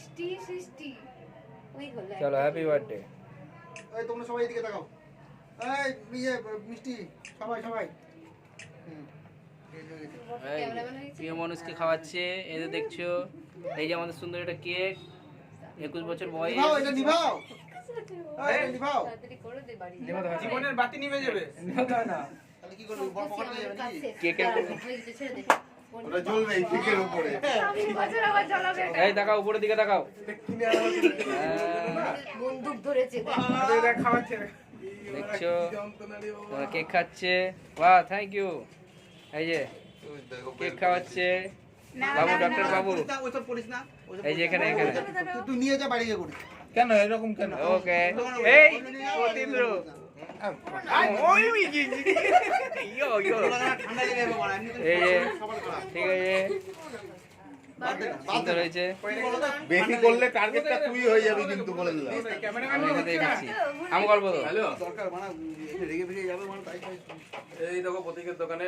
সৃষ্টি সৃষ্টি। ওই হলো চলো হ্যাপি বার্থডে এই তোমরা সবাই এদিকে তাকাও। এই ইয়ে মিষ্টি সবাই সবাই। প্রিয় মানুষকে খাওয়াচ্ছে এদের দেখছ এই যে আমাদের সুন্দর একটা কেক একুশ বছর বয়স। নিভাও এটা নিভাও। এই, এটা নিভাও। তাড়াতাড়ি করে দে বাড়ি। জীবনের বাতি নিভে যাবে। তাহলে কি করবি? কেকের ওটা জ্বলবে এই কেকের উপরে। আমি বছর আবার জ্বালাবে এটা। এই তাকাও উপরের দিকে হ্যাঁ, বন্দুক ধরেছে খাওয়াচ্ছে। দেখছ? তোমরা কেক খাচ্ছে। বাহ থ্যাংক ইউ এই যে কেক খাওয়াচ্ছে। বাবু ডক্টর বাবু। এই যে এখানে এখানে। তুই- তুই নিয়ে যা বাড়ি গিয়ে কেন? এরকম কেন? ওকে। এই সতীন্দ্র তুই হয়ে যাবে কিন্তু বলে দিলাম আমি এখানে আমি এই দেখো প্রতীকের দোকানে